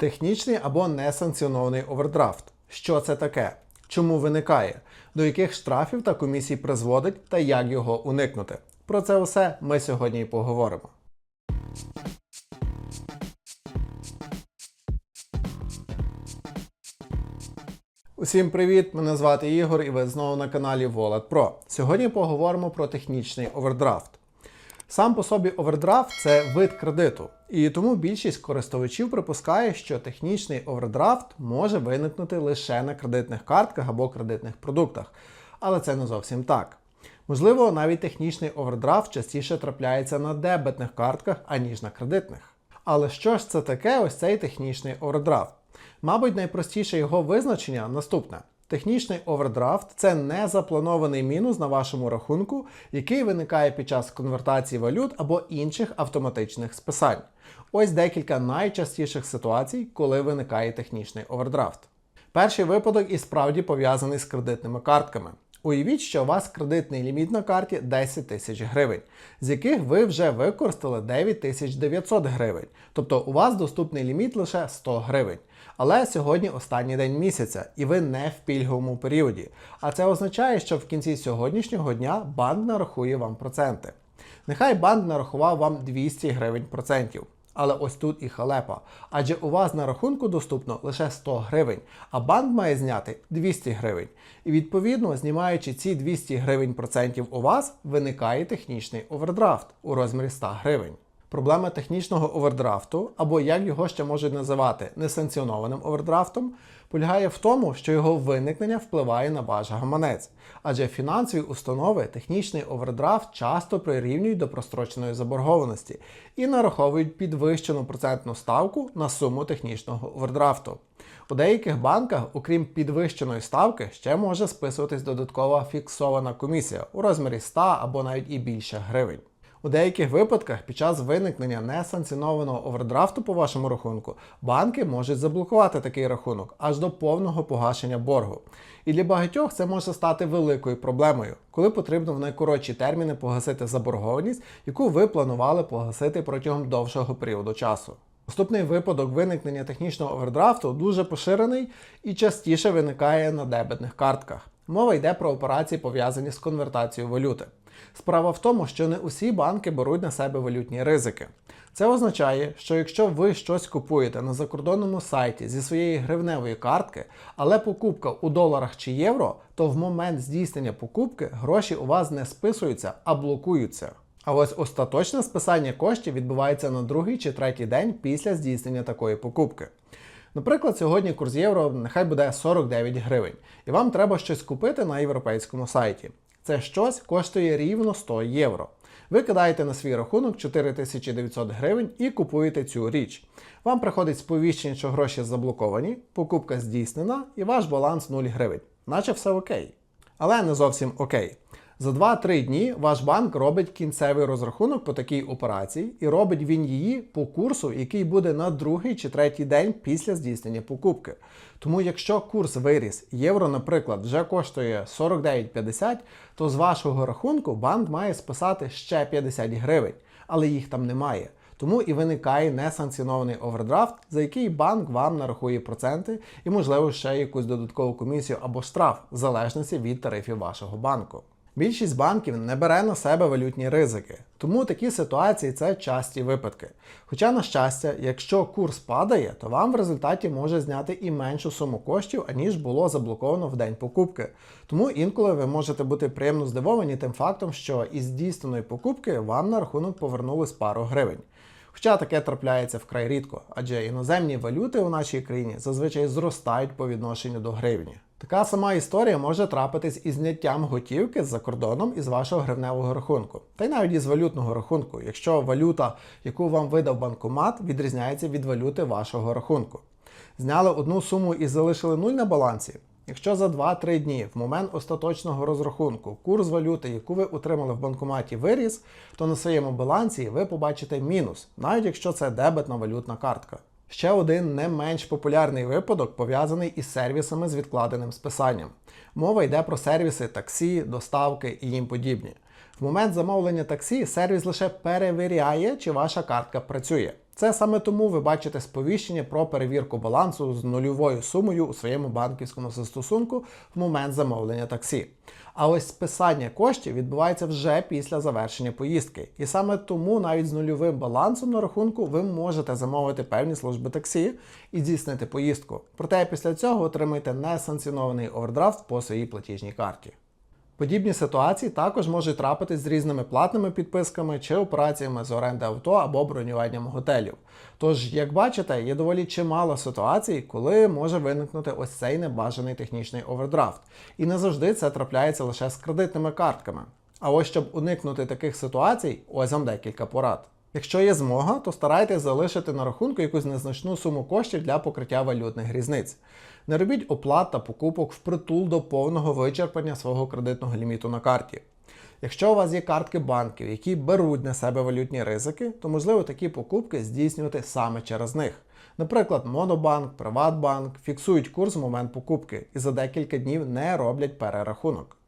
Технічний або несанкціонований овердрафт. Що це таке? Чому виникає? До яких штрафів та комісій призводить та як його уникнути? Про це все ми сьогодні і поговоримо. Усім привіт! Мене звати Ігор і ви знову на каналі Wallet Pro. Сьогодні поговоримо про технічний овердрафт. Сам по собі овердрафт це вид кредиту, і тому більшість користувачів припускає, що технічний овердрафт може виникнути лише на кредитних картках або кредитних продуктах. Але це не зовсім так. Можливо, навіть технічний овердрафт частіше трапляється на дебетних картках, аніж на кредитних. Але що ж це таке ось цей технічний овердрафт? Мабуть, найпростіше його визначення наступне. Технічний овердрафт це незапланований мінус на вашому рахунку, який виникає під час конвертації валют або інших автоматичних списань. Ось декілька найчастіших ситуацій, коли виникає технічний овердрафт. Перший випадок і справді пов'язаний з кредитними картками. Уявіть, що у вас кредитний ліміт на карті 10 тисяч гривень, з яких ви вже використали 9900 гривень. Тобто у вас доступний ліміт лише 100 гривень. Але сьогодні останній день місяця, і ви не в пільговому періоді. А це означає, що в кінці сьогоднішнього дня банк нарахує вам проценти. Нехай банк нарахував вам 200 гривень процентів. Але ось тут і халепа. Адже у вас на рахунку доступно лише 100 гривень, а банк має зняти 200 гривень. І відповідно, знімаючи ці 200 гривень процентів у вас, виникає технічний овердрафт у розмірі 100 гривень. Проблема технічного овердрафту, або як його ще можуть називати несанкціонованим овердрафтом, полягає в тому, що його виникнення впливає на ваш гаманець. Адже фінансові установи технічний овердрафт часто прирівнюють до простроченої заборгованості і нараховують підвищену процентну ставку на суму технічного овердрафту. У деяких банках, окрім підвищеної ставки, ще може списуватись додаткова фіксована комісія у розмірі 100 або навіть і більше гривень. У деяких випадках під час виникнення несанкціонованого овердрафту по вашому рахунку банки можуть заблокувати такий рахунок аж до повного погашення боргу. І для багатьох це може стати великою проблемою, коли потрібно в найкоротші терміни погасити заборгованість, яку ви планували погасити протягом довшого періоду часу. Наступний випадок виникнення технічного овердрафту дуже поширений і частіше виникає на дебетних картках. Мова йде про операції, пов'язані з конвертацією валюти. Справа в тому, що не усі банки беруть на себе валютні ризики. Це означає, що якщо ви щось купуєте на закордонному сайті зі своєї гривневої картки, але покупка у доларах чи євро, то в момент здійснення покупки гроші у вас не списуються, а блокуються. А ось остаточне списання коштів відбувається на другий чи третій день після здійснення такої покупки. Наприклад, сьогодні курс євро нехай буде 49 гривень, і вам треба щось купити на європейському сайті. Це щось коштує рівно 100 євро. Ви кидаєте на свій рахунок 4900 гривень і купуєте цю річ. Вам приходить сповіщення, що гроші заблоковані, покупка здійснена і ваш баланс 0 гривень. Наче все окей. Але не зовсім окей. За 2-3 дні ваш банк робить кінцевий розрахунок по такій операції і робить він її по курсу, який буде на другий чи третій день після здійснення покупки. Тому якщо курс виріс, євро, наприклад, вже коштує 49,50, то з вашого рахунку банк має списати ще 50 гривень, але їх там немає. Тому і виникає несанкціонований овердрафт, за який банк вам нарахує проценти і, можливо, ще якусь додаткову комісію або штраф, в залежності від тарифів вашого банку. Більшість банків не бере на себе валютні ризики, тому такі ситуації це часті випадки. Хоча, на щастя, якщо курс падає, то вам в результаті може зняти і меншу суму коштів, аніж було заблоковано в день покупки. Тому інколи ви можете бути приємно здивовані тим фактом, що із дійсної покупки вам на рахунок повернулись пару гривень. Хоча таке трапляється вкрай рідко, адже іноземні валюти у нашій країні зазвичай зростають по відношенню до гривні. Така сама історія може трапитись із зняттям готівки з-за кордоном із вашого гривневого рахунку, та й навіть із валютного рахунку, якщо валюта, яку вам видав банкомат, відрізняється від валюти вашого рахунку. Зняли одну суму і залишили нуль на балансі. Якщо за 2-3 дні в момент остаточного розрахунку курс валюти, яку ви отримали в банкоматі, виріс, то на своєму балансі ви побачите мінус, навіть якщо це дебетна валютна картка. Ще один не менш популярний випадок пов'язаний із сервісами з відкладеним списанням. Мова йде про сервіси таксі, доставки і їм подібні. В момент замовлення таксі сервіс лише перевіряє, чи ваша картка працює. Це саме тому ви бачите сповіщення про перевірку балансу з нульовою сумою у своєму банківському застосунку в момент замовлення таксі. А ось списання коштів відбувається вже після завершення поїздки. І саме тому навіть з нульовим балансом на рахунку ви можете замовити певні служби таксі і здійснити поїздку. Проте після цього отримаєте несанкціонований овердрафт по своїй платіжній карті. Подібні ситуації також можуть трапитись з різними платними підписками чи операціями з оренди авто або бронюванням готелів. Тож, як бачите, є доволі чимало ситуацій, коли може виникнути ось цей небажаний технічний овердрафт. І не завжди це трапляється лише з кредитними картками. А ось щоб уникнути таких ситуацій, ось вам декілька порад. Якщо є змога, то старайтесь залишити на рахунку якусь незначну суму коштів для покриття валютних різниць. Не робіть оплат та покупок впритул до повного вичерпання свого кредитного ліміту на карті. Якщо у вас є картки банків, які беруть на себе валютні ризики, то можливо такі покупки здійснювати саме через них. Наприклад, Монобанк, Приватбанк фіксують курс в момент покупки і за декілька днів не роблять перерахунок.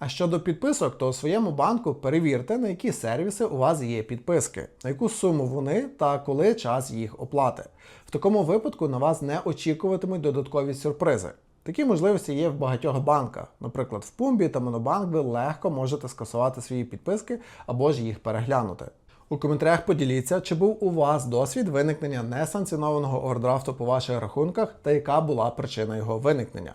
А щодо підписок, то у своєму банку перевірте, на які сервіси у вас є підписки, на яку суму вони та коли час їх оплати. В такому випадку на вас не очікуватимуть додаткові сюрпризи. Такі можливості є в багатьох банках. Наприклад, в Пумбі та Монобанк ви легко можете скасувати свої підписки або ж їх переглянути. У коментарях поділіться, чи був у вас досвід виникнення несанкціонованого овердрафту по ваших рахунках та яка була причина його виникнення.